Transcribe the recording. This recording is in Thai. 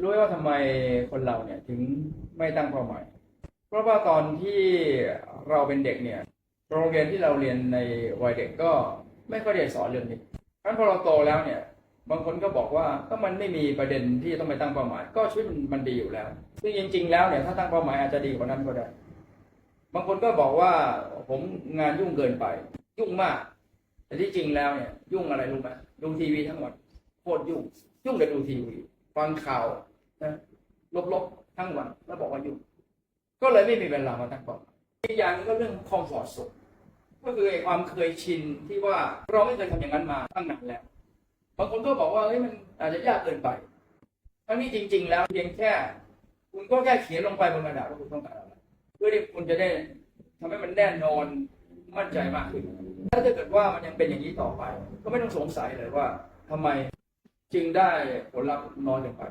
รู้ไหมว่าทำไมคนเราเนี่ยถึงไม่ตั้งเป้าหมาย เพราะว่าตอนที่เราเป็นเด็กเนี่ย โรงเรียนที่เราเรียนในวัยเด็กก็ไม่ค่อยได้สอนเรื่องนี้เพราะฉะนั้นพอเราโตแล้วเนี่ย บางคนก็บอกว่าก็มันไม่มีประเด็นที่ต้องไปตั้งเป้าหมาย ก็ชีวิตมันมันดีอยู่แล้ว ซึ่งจริง ๆ แล้วเนี่ยถ้าตั้งเป้าหมายอาจจะดีกว่านั้นก็ได้ บางคนก็บอกว่าผมงานยุ่งเกินไป ยุ่งมาก แต่ที่จริงแล้วเนี่ย ยุ่งอะไรรู้ไหมดูทีวีทั้งวันโคตรยุ่ง ยุ่งแต่ดูทีวี ฟังข่าวนะลบๆทั้งวันแล้วบอกว่ายุ่งก็เลยไม่มีเวลามาตั้งเป้าหมายอีกอย่างนึงก็เรื่องคอมฟอร์ตโซนก็คือความเคยชินที่ว่าเราไม่เคยทำอย่างนั้นมาตั้งนานแล้วบางคนก็บอกว่าเฮ้ยมันอาจจะยากเกินไปทั้งนี้จริง ๆ แล้วเพียงแค่ คุณก็แค่เขียนลงไปบนกระดาษว่าคุณต้องการอะไรเพื่อที่คุณจะได้ทำให้มันแน่นอนมั่นใจมากขึ้น ถ้าเกิดว่ามันยังเป็นอย่างนี้ต่อไป ก็ไม่ต้องสงสัยเลยว่าทำไม จึงได้ผลลัพธ์น้อยลงไป